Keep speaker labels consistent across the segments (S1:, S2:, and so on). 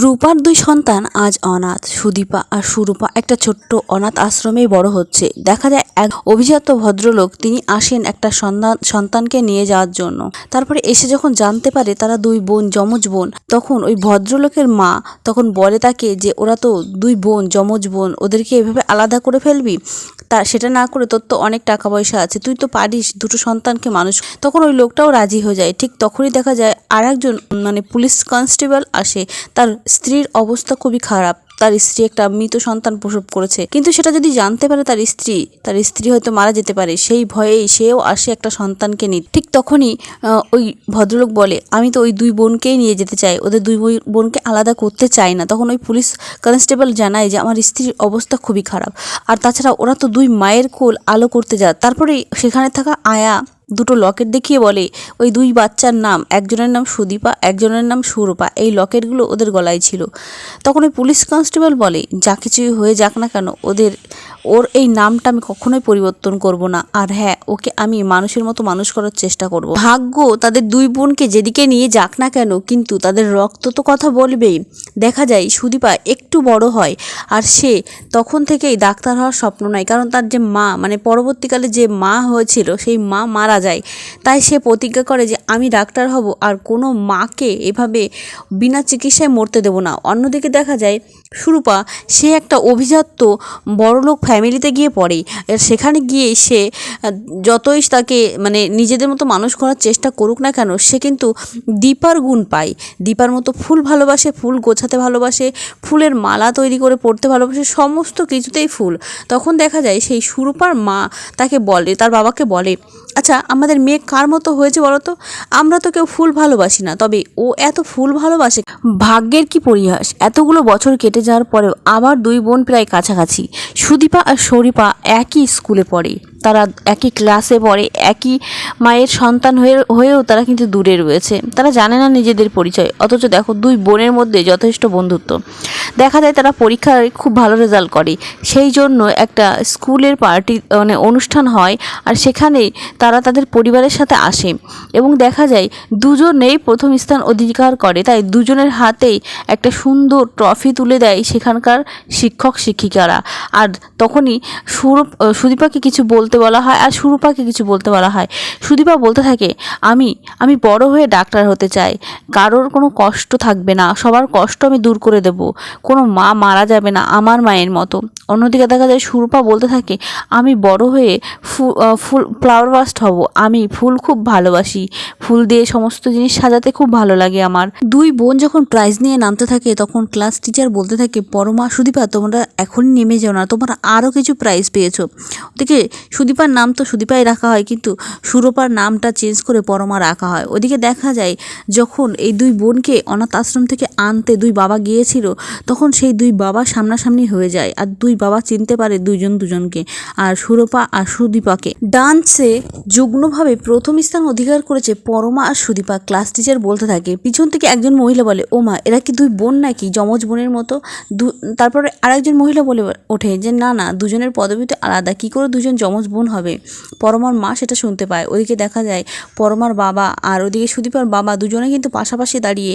S1: রূপার দুই সন্তান আজ অনাথ, সুদীপা আর সুরূপা। একটা ছোট্ট অনাথ আশ্রমেই বড় হচ্ছে। দেখা যায় এক অভিজাত ভদ্রলোক, তিনি আসেন একটা সন্তান সন্তানকে নিয়ে যাওয়ার জন্য। তারপরে এসে যখন জানতে পারে তারা দুই বোন, যমজ বোন, তখন ওই ভদ্রলোকের মা তখন বলে তাকে যে, ওরা তো দুই বোন, যমজ বোন, ওদেরকে এভাবে আলাদা করে ফেলবি? তা সেটা না করে তোর তো অনেক টাকা পয়সা আছে, তুই তো পারিস দুটো সন্তানকে মানুষ। তখন ওই লোকটাও রাজি হয়ে যায়। ঠিক তখনই দেখা যায় আর একজন মানে পুলিশ কনস্টেবল আসে, তার স্ত্রীর অবস্থা খুবই খারাপ। তার স্ত্রী একটা মৃত সন্তান প্রসব করেছে। কিন্তু সেটা যদি জানতে পারে তার স্ত্রী তার স্ত্রী হয়তো মারা যেতে পারে। সেই ভয়েই সেও আসে একটা সন্তানকে নিয়ে। ঠিক তখনই ওই ভদ্রলোক বলে, আমি তো ওই দুই বোনকেই নিয়ে যেতে চাই। ওদের দুই বোনকে আলাদা করতে চাই না। তখন ওই পুলিশ কনস্টেবল জানায় যে, আমার স্ত্রীর অবস্থা খুবই খারাপ। আর তাছাড়া ওরা তো দুই মায়ের কোল আলো করতে যায়। তারপরে সেখানে থাকা আয়া দুটো লকেট দেখিয়ে বলে, ওই দুই বাচ্চার নাম, একজনের নাম সুদীপা, একজনের নাম সুরূপা। এই লকেটগুলো ওদের গলায় ছিল। তখন ওই পুলিশ কনস্টেবল বলে, যা কিছুই হয়ে যাক না কেন, ওদের ওর এই নামটা আমি কখনোই পরিবর্তন করব না। আর হ্যাঁ ওকে আমি মানুষের মতো মানুষ করার চেষ্টা করব। ভাগ্য তাদের দুই বোনকে যেদিকে নিয়ে যাক না কেন, কিন্তু তাদের রক্ত তো কথা বলবেই। দেখা যায় সুদীপা একটু বড় হয়, আর সে তখন থেকেই ডাক্তার হওয়ার স্বপ্ন নয়। কারণ তার যে মা মানে পরবর্তীকালে যে মা হয়েছিল, সেই মা মারা যায়। তাই সে প্রতিজ্ঞা করে যে, আমি ডাক্তার হব, আর কোনো মাকে এভাবে বিনা চিকিৎসায় মরতে দেব না। অন্যদিকে দেখা যায়, সুরূপা, সে একটা অভিজাত্য বড়লোক ফ্যামিলিতে গিয়ে পড়ে। আর সেখানে গিয়ে সে, যতই তাকে মানে নিজেদের মতো মানুষ করার চেষ্টা করুক না কেন, সে কিন্তু দীপার গুণ পায়। দীপার মতো ফুল ভালোবাসে, ফুল গোছাতে ভালোবাসে, ফুলের মালা তৈরি করে পড়তে ভালোবাসে, সমস্ত কিছুতেই ফুল। তখন দেখা যায় সেই সুরূপার মা তাকে বলে, তার বাবাকে বলে আচ্ছা আমাদের মেয়ে কার মতো হয়েছে বলো তো আমরা তো কেউ ফুল ভালোবাসি না, তবে ও এত ফুল ভালোবাসে। ভাগ্যের কি পরিহাস? এতগুলো বছর কেটে যাওয়ার পরেও আবার দুই বোন প্রায় কাছাকাছি। সুদীপা আর শরীপা একই স্কুলে পড়ে। তারা একই ক্লাসে পড়ে, একই মায়ের সন্তান হয়ে, হয়েও তারা কিন্তু দূরে রয়েছে। তারা জানে না নিজেদের পরিচয়। অথচ দেখো, দুই বোনের মধ্যে যথেষ্ট বন্ধুত্ব। দেখা যায় তারা পরীক্ষায় খুব ভালো রেজাল্ট করে। সেই জন্য একটা স্কুলের পার্টি মানে অনুষ্ঠান হয় আর সেখানে তারা তাদের পরিবারের সাথে আসে। এবং দেখা যায়, দুজনেই প্রথম স্থান অধিকার করে। তাই দুজনের হাতেই একটা সুন্দর ট্রফি তুলে দেয় সেখানকার শিক্ষক শিক্ষিকারা আর তখনই সুরূপ, সুদীপাকে কিছু বলতে বলা হয় আর সুরূপাকে কিছু বলতে বলা হয়। সুদীপা বলতে থাকে, আমি আমি বড় হয়ে ডাক্তার হতে চাই। কারোর কোনো কষ্ট থাকবে না। সবার কষ্ট আমি দূর করে দেব। কোনো মা মারা যাবে না আমার মায়ের মতো। অন্যদিকে দেখা যায়, সুরূপা বলতে থাকে, আমি বড় হয়ে ফুল ফ্লাওয়ার বাস্ট হব। আমি ফুল খুব ভালোবাসি। ফুল দিয়ে সমস্ত জিনিস সাজাতে খুব ভালো লাগে আমার। দুই বোন যখন প্রাইজ নিয়ে নামতে থাকে, তখন ক্লাস টিচার বলতে থাকে, পরমা, সুদীপা, তোমরা এখনই নেমে যাও না। তোমরা আরও কিছু প্রাইজ পেয়েছ। ওদিকে সুদীপার নাম তো সুদীপাই রাখা হয়, কিন্তু সুরূপার নামটা চেঞ্জ করে পরমা রাখা হয়। ওদিকে দেখা যায়, যখন এই দুই বোনকে অনাথ আশ্রম থেকে আনতে দুই বাবা গিয়েছিল, তখন সেই দুই বাবা সামনাসামনি হয়ে যায় আর দুই বাবা চিনতে পারে দুইজন দুজনকে আর সুরূপা আর সুদীপাকে। ডান্সে যুগ্মভাবে প্রথম স্থান অধিকার করেছে পরমা আর সুদীপা, ক্লাস টিচার বলতে থাকে। পিছন থেকে একজন মহিলা বলে, ও মা, এরা কি দুই বোন নাকি? যমজ বোনের মতো? তারপরে আরেকজন মহিলা বলে ওঠে যে, না না, দুজনের পদবি তো আলাদা, কী করে দুজন যমজ বোন হবে। পরমার মা সেটা শুনতে পায়। ওদিকে দেখা যায় পরমার বাবা আর ওদিকে সুদীপার বাবা দুজনে কিন্তু পাশাপাশি দাঁড়িয়ে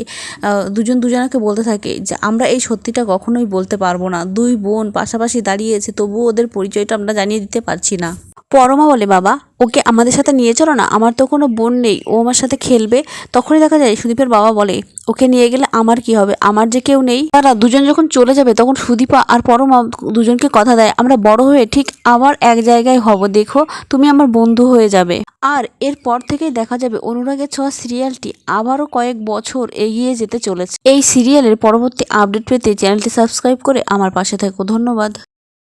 S1: দুজন দুজনাকে বলতে থাকে যে, আমরা এই সত্যিটা কখনোই বলতে পারব না। দুই বোন পাশাপাশি দাঁড়িয়েছে, তবুও ওদের পরিচয়টা আমরা জানিয়ে দিতে পারছি না। পরমা বলে, বাবা, ওকে আমাদের সাথে নিয়ে চলো না, আমার তো কোনো বোন নেই, ও আমার সাথে খেলবে। তখনই দেখা যায় সুদীপের বাবা বলে, ওকে নিয়ে গেলে আমার কি হবে? আমার যে কেউ নেই। তারা দুজন যখন চলে যাবে, তখন সুদীপা আর পরমা দুজনকে কথা দেয়, আমরা বড় হয়ে ঠিক আবার এক জায়গায় হব, দেখো, তুমি আমার বন্ধু হয়ে যাবে। আর এরপর থেকেই দেখা যাবে অনুরাগের ছোঁয়া সিরিয়ালটি আবারও কয়েক বছর এগিয়ে যেতে চলেছে। এই সিরিয়ালের পরবর্তী আপডেট পেতে চ্যানেলটি সাবস্ক্রাইব করে আমার পাশে থেকো। ধন্যবাদ।